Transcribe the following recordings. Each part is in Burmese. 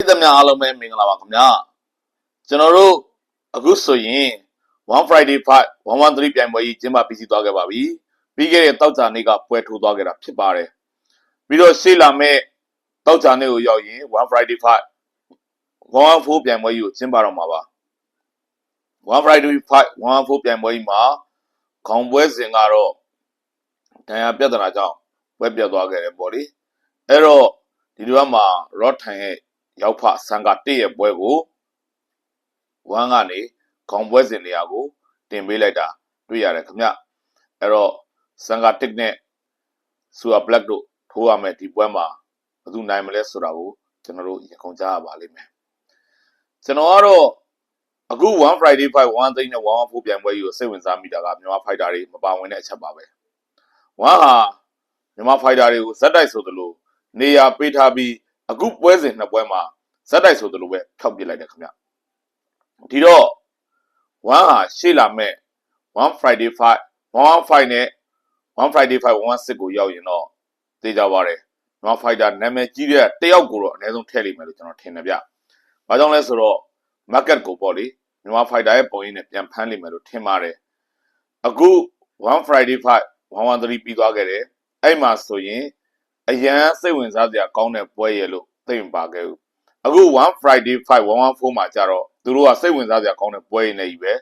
ပြည်သက်များအားလုံးပဲမင်္ဂလာပါခင်ဗျာကျွန်တော်တို့အခုဆိုရင် One Friday Fight 113ပြိုင်ပွဲကြီးကျင်းပပြီးစီးသွားခဲ့ပါပြီပြီးခဲ့တဲ့တောက်ကြနေ့ကပွဲထိုးသွားခဲ့တာဖြစ်ပါတယ်ပြီးတော့ရှေ့လာမဲ့တောက်ကြနေ့ကိုရောက်ရင် One Friday Fight 114ပြိုင်ပွဲကြီးကိုကျင်းပတော့မှာပါ One Friday Fight 114ပြိုင်ပွဲကြီးမှာခေါင်းပွဲစဉ်ကတော့ဒဏ်ရာပြဿနာကြောင့်ပွဲပြတ်သွားခဲ့တယ်ပေါ့လေအဲ့တော့ဒီလိုမှာ Rod ထိုင်ရဲ့ ရောက်ဖဆန်ကတစ်ရဲ့ပွဲကိုဝမ်းကနေခေါင်းပွဲစဉ်နေရာကိုတင်ပေးလိုက်တာတွေ့ရတယ်ခင်ဗျအဲ့တော့ဆန်ကတစ်နဲ့ဆူအဘလက်တို့ထိုးရမယ်ဒီပွဲမှာဘယ်သူနိုင်မလဲဆိုတာကိုကျွန်တော်တို့ရင်ခုန်ကြရပါလိမ့်မယ်ကျွန်တော်ကတော့အခု one friday fight 1သိန်းနဲ့114ပြိုင်ပွဲကြီးကိုစိတ်ဝင်စားမိတာကမြန်မာဖိုက်တာတွေမပါဝင်တဲ့အချက်ပါပဲဝမ်းဟာမြန်မာဖိုက်တာတွေကိုဇက်တိုက်ဆိုသလိုနေရာပေးထားပြီး အခုပွဲစဉ်နှစ်ပွဲမှာဇက်တိုက်ဆိုသလိုပဲထောက်ပစ်လိုက်တယ်ခင်ဗျဒီတော့ဝမ်းဟာရှေ့လာမဲ့1 friday fight 1 fight နဲ့1 friday fight 1ကိုရောက်ရင်တော့သိကြပါတယ်မြန်မာဖိုက်တာနာမည်ကြီးတဲ့တယောက်ကိုတော့အနည်းဆုံးထည့်လိမ့်မယ်လို့ကျွန်တော်ထင်တယ်ဗျ။ဘာကြောင့်လဲဆိုတော့ market ကိုပေါ့လေမြန်မာဖိုက်တာရဲ့ပုံရိပ်နဲ့ပြန်ဖမ်းလိမ့်မယ်လို့ထင်ပါတယ်။အခု1 friday fight 113ပြီးသွားခဲ့တယ်။အဲ့မှာဆိုရင်အရန်စိတ်ဝင်စားစရာကောင်းတဲ့ပွဲရလို့ သိမပါခဲ့ဘူး။အခု1 friday fight 114မှာကြတော့သူတို့ကစိတ်ဝင်စားစရာကောင်းတဲ့ပွဲရနေကြီးပဲ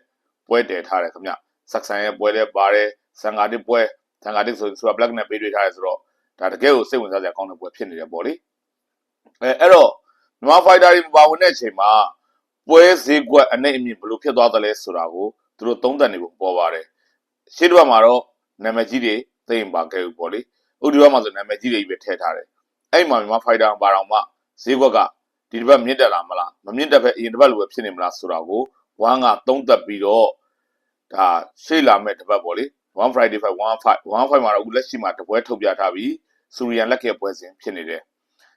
ပွဲတည်ထားတယ်ခင်ဗျ။ဆက်ဆန်ရဲ့ပွဲလည်းပါတယ်။ဆန်ဂါတစ်ပွဲဆန်ဂါတစ်ဆိုဆို black နဲ့ပေးတွေ့ထားတယ်ဆိုတော့ဒါတကယ်ကိုစိတ်ဝင်စားစရာကောင်းတဲ့ပွဲဖြစ်နေတယ်ပေါ့လေအဲအဲ့တော့မြန်မာဖိုက်တာတွေမပါဝင်တဲ့အချိန်မှာပွဲဈေးကွက်အနေအမြင့်ဘယ်လိုဖြစ်သွားသလဲဆိုတာကိုသူတို့သုံးသပ်နေဖို့ပေါ်ပါတယ်ရှင်းတော့မှာတော့နာမည်ကြီးတွေသိရင်ပါခဲ့ဘူးပေါ့လေဥဒိယမှာဆိုနာမည်ကြီးတွေကြီးပဲထည့်ထားတယ်အဲ့မှာမြန်မာဖိုက်တာပါတော့မှ ဈေးကွက်ကဒီတစ်ပတ်မြင့်တက်လာမလားမမြင့်တက်ပဲအရင်တစ်ပတ်လိုပဲဖြစ်နေမလားဆိုတာကိုဝမ်းကသုံးသပ်ပြီးတော့ဒါရှေ့လာမဲ့တစ်ပတ်ပေါ့လေ1 Friday 5 1 5 1 5မှာတော့အခုလက်ရှိမှာတပွဲထုတ်ပြထားပြီးစူရီယန်လက်ခဲ့ပွဲစဉ်ဖြစ်နေတယ်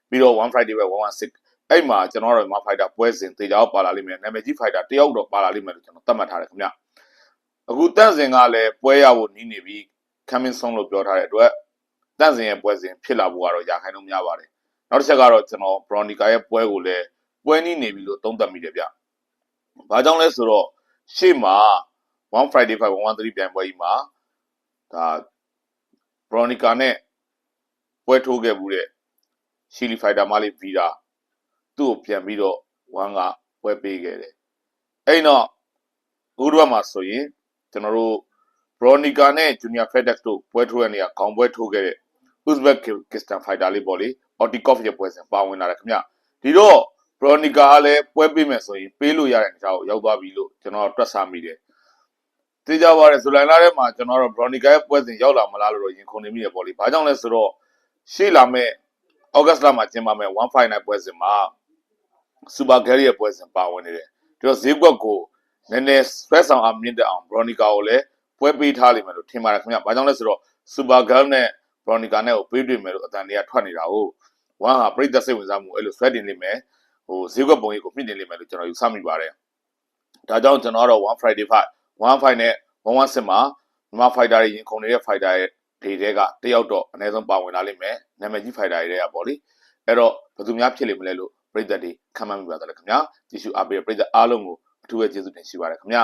ပြီးတော့1 Friday ပဲ116အဲ့မှာကျွန်တော်တို့မှာ fighter ပွဲစဉ်တေချာပါလာလိမ့်မယ်နာမည်ကြီး fighter တယောက်တော့ပါလာလိမ့်မယ်လို့ကျွန်တော်သတ်မှတ်ထားတယ်ခင်ဗျအခုတန့်စင်ကလည်းပွဲရဖို့နီးနေပြီး coming soon လို့ပြောထားတဲ့အတွက်တန့်စင်ရဲ့ပွဲစဉ်ဖြစ်လာဖို့ကတော့ရာခိုင်နှုန်းများပါတယ် နောက်တစ်ချက်ကတော့ကျွန်တော် Bronica ရဲ့ပွဲကိုလည်းပွဲနီးနေပြီလို့သုံးသပ်မိတယ်ဗျဘာကြောင့်လဲဆိုတော့ရှေ့မှာ1 Friday 5 113ပြိုင်ပွဲကြီးမှာဒါ Bronica နဲ့ပွဲထိုးခဲ့မှုတဲ့ရှီလီဖိုက်တာမလေးဗီရာသူ့ကိုပြန်ပြီးတော့ဝမ်ကပွဲပေးခဲ့တယ်အဲ့တော့ဥဒဝမှာဆိုရင်ကျွန်တော်တို့ Bronica နဲ့ Junior FedEx တို့ပွဲထိုးတဲ့နေရာခေါင်းပွဲထိုးခဲ့တဲ့ Uzbekistan fighter လေးပေါ့လေ Otikov ရဲ့ပွဲစဉ်ပါဝင်လာတယ်ခင်ဗျဒီတော့ Bronica ကလည်းပွဲပေးမယ်ဆိုရင်ပေးလို့ရတဲ့အနေအထားကိုရောက်သွားပြီလို့ကျွန်တော်တွက်ဆမိတယ်သိကြပါရဲဇူလိုင်လထဲမှာကျွန်တော်တို့ Bronica ရဲ့ပွဲစဉ်ရောက်လာမလားလို့ရင်ခုန်နေမိရပေါ့လေဘာကြောင့်လဲဆိုတော့ရှေ့လာမဲ့ဩဂတ်လမှာကျင်းပမဲ့159ပွဲစဉ်မှာစူပါဂယ်ရီရဲ့ပွဲစဉ်ပါဝင်နေတယ်ဒီတော့ဈေးကွက်ကိုနည်းနည်းဆွဲဆောင်အောင်မြင့်တက်အောင် Bronica ကိုလည်းပွဲပေးထားလိမ့်မယ်လို့ထင်ပါတယ်ခင်ဗျဘာကြောင့်လဲဆိုတော့စူပါဂ ယ်နဲ့ Bronica နဲ့ကိုပေးတွေ့မယ်လို့အတန်တွေကထွက်နေတာကိုဝမ်ဟာပြိသက်စိတ်ဝင်စားမှုအဲ့လိုဆွဲတင်လိမ့်မယ်ဟိုဈေးကွက်ပုံရိပ်ကိုမြင့်တင်လိမ့်မယ်လို့ကျွန်တော်ယူဆမိပါတယ်ဒါကြောင့်ကျွန်တော်ကတော့1 Friday fight 1 fight နဲ့116မှာမြန်မာ fighter တွေရင်ခုန်နေတဲ့ fighter ရဲ့ဒေတွေကတယောက်တော့အနည်းဆုံးပါဝင်လာလိမ့်မယ်နာမည်ကြီး fighter တွေကပေါ့လေအဲ့တော့ဘယ်သူများဖြစ်လိမ့်မလဲလို့ပြည်သက်တွေခံမှန်းမိပါသလဲခင်ဗျာကြည့်ရှုအားပေးတဲ့ပြည်သက်အားလုံးကိုအထူးပဲကျေးဇူးတင်ရှိပါတယ်ခင်ဗျာ